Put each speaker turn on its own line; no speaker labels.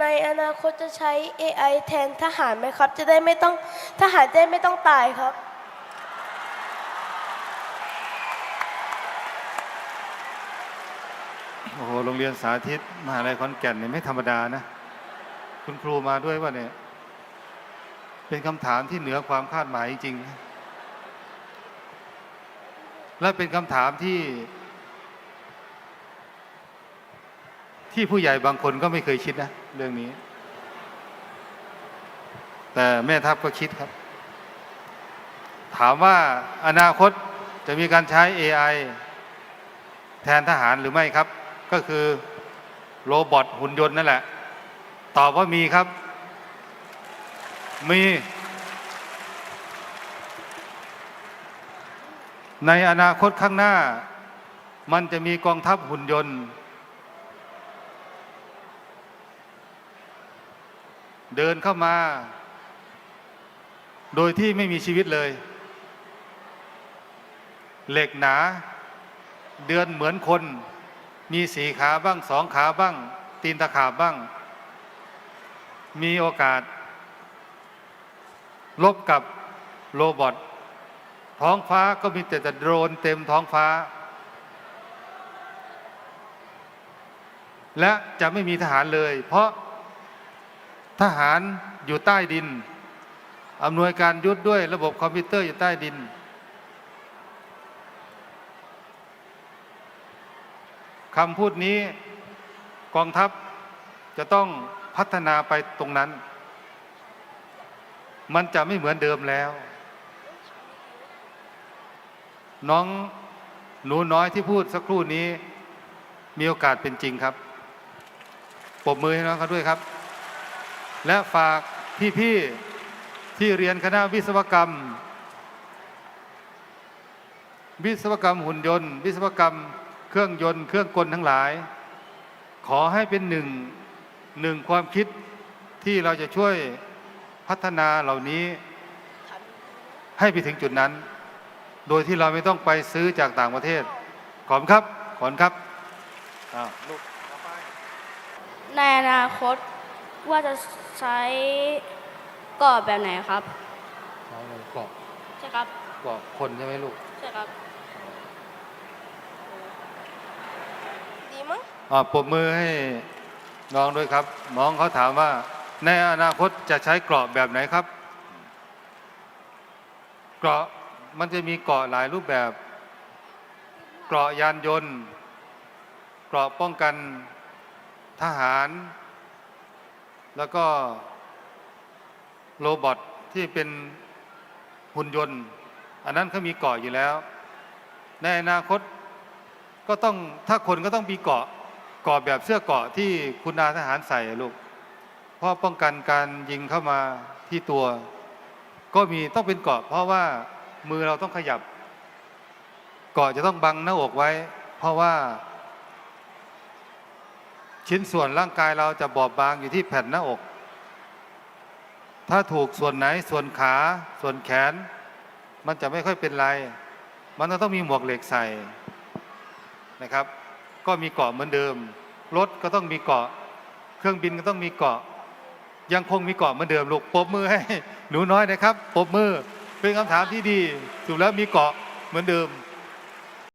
ในอนาคตจะใช้ AI แทนทหารไหมครับ จะได้ไม่ต้องทหารจะได้ไม่ต้องตายครับ
โอ้โหโรงเรียนสาธิตมหาลัยขอนแก่นเนี่ยไม่ธรรมดานะ คุณครูมาด้วยว่าเนี่ย เป็นคำถามที่เหนือความคาดหมายจริงๆและเป็นคำถามที่ ที่ผู้ใหญ่บางคนก็ไม่เคยคิดนะเรื่องนี้ แต่แม่ทัพก็คิดครับ ถามว่าอนาคตจะมีการใช้ AI แทนทหารหรือไม่ครับ ก็คือโรบอทหุ่นยนต์นั่นแหละ ตอบว่ามีครับ มี ในอนาคตข้างหน้า มันจะมีกองทัพหุ่นยนต์ เดินเข้ามา โดยที่ไม่มีชีวิตเลย เหล็กหนา เดือนเหมือนคน มีสี่ขาบ้างสองขาบ้าง ตีนตะขาบบ้าง มีโอกาส ลบกับโรบอทท้องฟ้าก็มีแต่แต่โดรนเต็มท้องฟ้า และจะไม่มีทหารเลย เพราะ ทหารอยู่ใต้ดิน อำนวยการยุทธด้วยระบบคอมพิวเตอร์อยู่ใต้ดิน คำพูดนี้กองทัพจะต้องพัฒนาไปตรงนั้น มันจะไม่เหมือนเดิมแล้ว น้องหนูน้อยที่พูดสักครู่นี้ มีโอกาสเป็นจริงครับปรบมือให้น้องเขาด้วยครับ และฝากพี่ๆที่เรียนคณะวิศวกรรม วิศวกรรมหุ่นยนต์ วิศวกรรมเครื่องยนต์ เครื่องกลทั้งหลาย ขอให้เป็นหนึ่งหนึ่งความคิดที่เราจะช่วยพัฒนาเหล่านี้ ให้ไปถึงจุดนั้น โดยที่เราไม่ต้องไปซื้อจากต่างประเทศ ขอบครับ ขอบครับ
ในอนาคต ว่าจะใช้กรอบแบบไหนครับ
เอาเลยเกาะ
ใช่ครับ
เกาะคนใช่ไหมลูก
ใช่ครับ
ดีมั้ง
อ่าปรบมือให้น้องด้วยครับน้องเขาถามว่า ในอนาคตจะใช้เกราะแบบไหนครับ เกราะมันจะมีเกราะหลายรูปแบบ เกราะยานยนต์ เกราะป้องกันทหาร แล้วก็โรบอทที่เป็นหุ่นยนต์ อันนั้นเขามีเกาะอยู่แล้ว ในอนาคตก็ต้องถ้าคนก็ต้องมีเกาะเกาะแบบเสื้อเกาะที่คุณอาทหารใส่ลูกเพราะป้องกันการยิงเข้ามาที่ตัว ก็มีต้องเป็นเกาะ เพราะว่ามือเราต้องขยับ เกาะจะต้องบังหน้าอกไว้ เพราะว่า ชิ้นส่วนร่างกายเราจะบอบบางอยู่ที่แผ่นหน้าอก ถ้าถูกส่วนไหนส่วนขาส่วนแขน มันจะไม่ค่อยเป็นไร มันต้องมีหมวกเหล็กใส่นะครับ ก็มีเกาะเหมือนเดิม รถก็ต้องมีเกาะ เครื่องบินก็ต้องมีเกาะ ยังคงมีเกาะเหมือนเดิมลูกปบมือให้หนูน้อยนะครับปบมือเป็นคำถามที่ดีสุดแล้วมีเกาะเหมือนเดิม